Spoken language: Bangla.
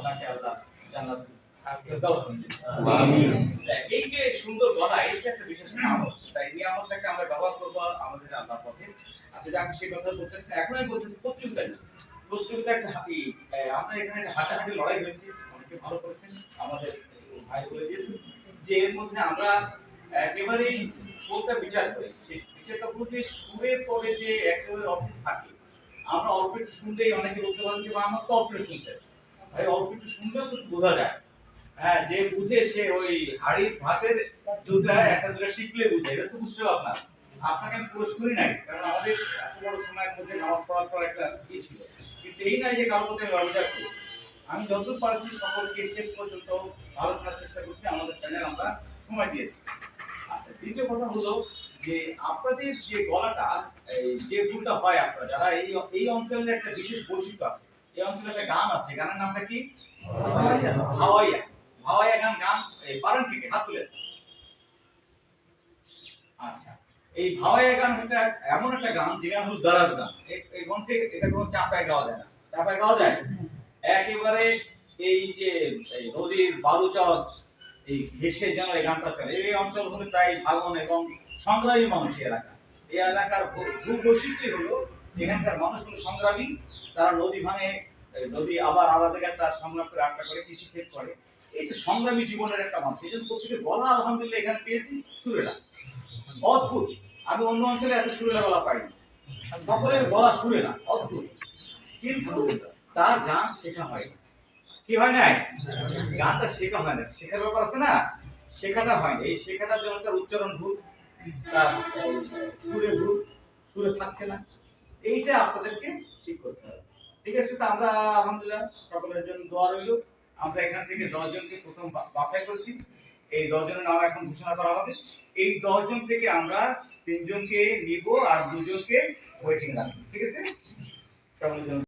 ওনাকে আল্লাহ জান্নাত এই যে সুন্দর গলা এই যে একটা বিশেষ নিয়ামত তাই নিয়ামতটাকে আমরা ব্যবহার করব আমাদের আল্লাহর পথে। আচ্ছা যাক সে কথা বলতেছেন এখন আমি বলছি প্রতিযোগিতা। প্রতিযোগিতা একটা হাঁটি আমরা এখানে একটা হাঁটাহাঁটি লড়াই হয়েছে। অনেকে ভালো করেছেন। আমাদের ভাই বলে দিয়েছেন যে এর মধ্যে আমরা একেবারেই কোনটা বিচার করি? সেই বিচারটা হলো যে সুরের পরে যে একেবারে অর্থ থাকে। আমরা অল্প একটু শুনলেই অনেকে বলতে পারেন যে "বা, আমার তো অল্প শুনছে ভাই, অল্প একটু শুনলেও তো বোঝা যায়। হ্যাঁ যে বুঝে সে ওই হাড়ির ভাতের দুটা একটা দুটা টিপলে বুঝে, এটা তো বুঝতে পারব না আপনাকে আমি শুনি নাই, কারণ আমাদের এত বড় সময়ের মধ্যে নামাজ পড়ার পর একটা ই ছিল। কিন্তু এই নাই যে কারোর প্রতি আমি অবিচার করেছি। আমি যতদূর পারছি সকলকে শেষ পর্যন্ত ভালো শোনার চেষ্টা করছি, আমাদের প্যানেল আমরা সময় দিয়েছি। আচ্ছা দ্বিতীয় কথা হলো যে আপনাদের যে গলাটা যে ভুলটা হয় আপনারা, যারা এই এই অঞ্চলের একটা বিশেষ বৈশিষ্ট্য আছে এই অঞ্চলে একটা গান আছে, গানের নামটা কি? হাওয়াইয়া। হাওয়াইয়া গান গান পারেন থেকে হাত তুলে আচ্ছা এই ভাওয়াইয়া গান একটা এমন একটা গান, যে গান দারাজ গান। এই- গান থেকে এটা কোনো চাপায় গাওয়া যায় না। চাপায় গাওয়া যায়? একেবারে এই যে নদীর বালুচর, এই ঘেসে যেন এই গানটা চলে। এই অঞ্চল প্রায় ভাগন এবং সংগ্রামী মানুষ এলাকা। এই এলাকার ভূ- হলো এখানকার মানুষগুলো সংগ্রামী, তারা নদী ভাঙে নদী আবার আলাদা জায়গায় তার সংগ্রাম করে আটটা করে, কৃষিক্ষেত করে। এই যে সংগ্রামী জীবনের একটা মানুষ। এই জন্য প্রত্যেকের গলা আলহামদুলিল্লাহ এখানে পেয়েছি সুরেলা। অদ্ভুত। আমি অন্য অঞ্চলে এত সুরেলা গলা পাইনি। সকলের গলা সুরেলা, অদ্ভুত। কিন্তু তার গান শেখা হয়। কি হয় না গানটা শেখা হয় না শেখার ব্যাপার আছে না? শেখাটা হয় না এই শেখাটার জন্য তার উচ্চারণ ভুল, তার সুরে ভুল, সুরে থাকছে না। এইটা আপনাদেরকে ঠিক করতে হবে। ঠিক আছে, তো আমরা আলহামদুলিল্লাহ সকলের জন্য দোয়া রইল। আমরা এখান থেকে দশজনকে প্রথম বাছাই করছি। এই দশজনের নাম এখন ঘোষণা করা হবে। এই দশজন থেকে আমরা তিনজনকে নিব আর দুজনকে ওয়েটিং রাখব। ঠিক আছে? সকলের জন্য